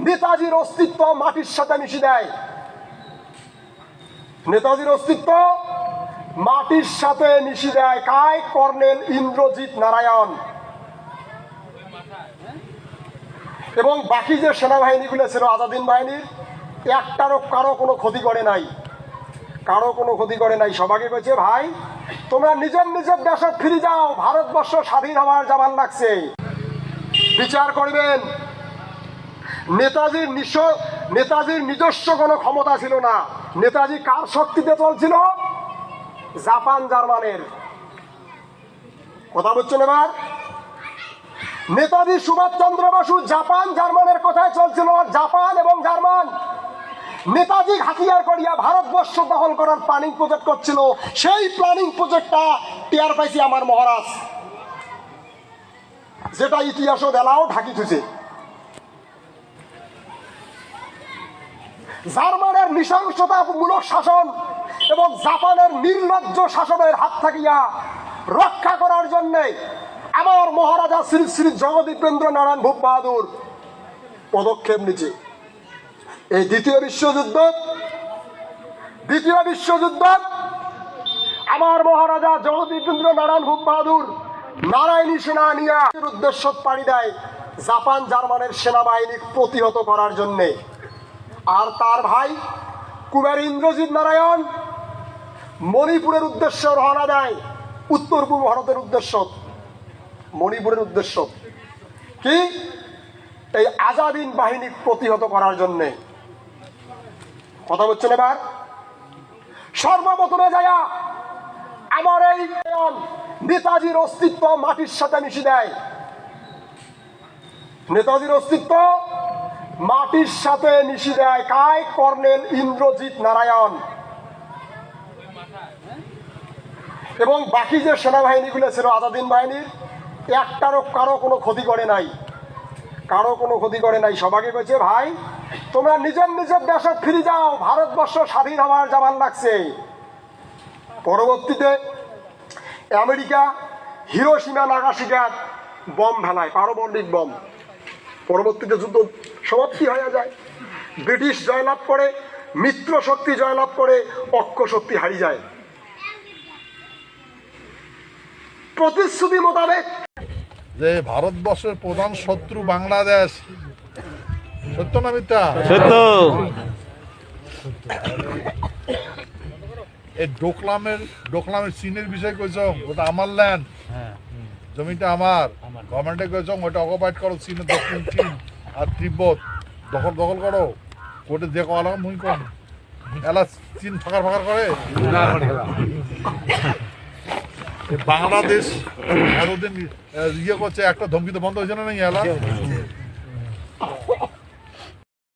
নেতাজির অস্তিত্ব মাটির সাথে মিশে দেয়। নেতাজির অস্তিত্ব মাটির সাথে মিশে দেয় কায় কর্নেল ইন্দ্রজিৎ নারায়ণ। এবং বাকি যে সেনাবাহিনীগুলো ছিল আজাদিন বাহিনীর, একটারও কারও কোনো ক্ষতি করে নাই। কারও কোনো ক্ষতি করে নাই। সবাইকে কইছে ভাই, তোমরা নিজের নিজের দেশে ফিরে যাও। ভারতবর্ষ স্বাধীন হওয়ার জামান লাগছে। বিচার করবেন। নেতাজির নিঃস নেতাজির নিজস্ব কোনো ক্ষমতা ছিল না। নেতাজি কার শক্তিতে চলছিল? জাপান, জার্মানের। কথা বলছেন এবার? নেতাজি সুভাষচন্দ্র বসু জাপান, জার্মানের কথায় চলছিল জাপান এবং জার্মান। নেতাজি হাতিয়ার করিয়া ভারতবর্ষ দখল করার প্ল্যানিং প্রজেক্ট করছিল। সেই প্ল্যানিং প্রজেক্টটা টিয়ার পাইছি আমার মহারাজ। যেটা ইতিহাসও বেলাও ঢাকি থুছে জার্মানের নৃশংসতামূলক শাসন এবং জাপানের নির্লজ্জ শাসনের হাত থাকিয়া রক্ষা করার জন্যে আমার মহারাজা শ্রী শ্রী জগদীপেন্দ্র নারায়ণ ভূপ বাহাদুর পদক্ষেপ নিচ্ছে এই দ্বিতীয় বিশ্বযুদ্ধ দ্বিতীয় বিশ্বযুদ্ধ, আমার মহারাজা জগদীপেন্দ্র নারায়ণ ভূপ বাহাদুর নারায়ণী সেনা নিয়া উদ্দেশ্য পাড়ি দেয় জাপান জার্মানের সেনাবাহিনী প্রতিহত করার জন্যে। আর তার ভাই কুবের ইন্দ্রজিৎ নারায়ণ মণিপুরের উদ্দেশ্যে রওনা দেয়, উত্তর পূর্ব ভারতের উদ্দেশ্য। মণিপুরের উদ্দেশ্য। কি? এই আজাদিন বাহিনী প্রতিহত করার জন্যে। কথা বলছেন এবার? সর্বপ্রথমে যায়া আমার এই নেতাজির অস্তিত্ব মাটির সাথে মিশে দেয়। নেতাজির অস্তিত্ব মাটির সাথে মিশে দেয় কায় কর্নেল ইন্দ্রজিৎ নারায়ণ। এবং বাকি যে সেনাবাহিনীগুলো ছিল আজাদিন বাহিনীর, একটারও কারও কোনো ক্ষতি করে নাই। কারও কোনো ক্ষতি করে নাই। সবাইকে কইছে, ভাই, তোমরা নিজের নিজের দেশে ফিরে যাও। ভারতবর্ষ স্বাধীন হওয়ার জামান লাগছে। পরবর্তীতে আমেরিকা হিরোসীমা নাগাসিকা বম ফেলায় পারমাণবিক বম। পরবর্তীতে যুদ্ধ সমাপ্তি হয়ে যায়। ব্রিটিশ জয়লাভ করে মিত্র শক্তি জয়লাভ করে অক্ষ শক্তি হারিয়ে যায়। প্রতিশ্রুতি মোতাবেক যে ভারতবর্ষের প্রধান শত্রু বাংলাদেশ সত্য না মিথ্যা? সত্য। এই ডোকলামের ডোকলামের চীনের বিষয় কইছ? ওটা আমার ল্যান্ড জমিটা আমার। গভর্নমেন্টে কইছ ওটা অকুপাইড করো চীনের দক্ষিণ চীন। আর তিব্বত, দখল দখল করো। কোর্টে যে কলাম মুই কম। এলা চীন ফাঁকার ফাঁকার করে। বাংলাদেশ এতদিন ইয়ে করছে, একটা ধমকিতে বন্ধ হয়েছে না এলা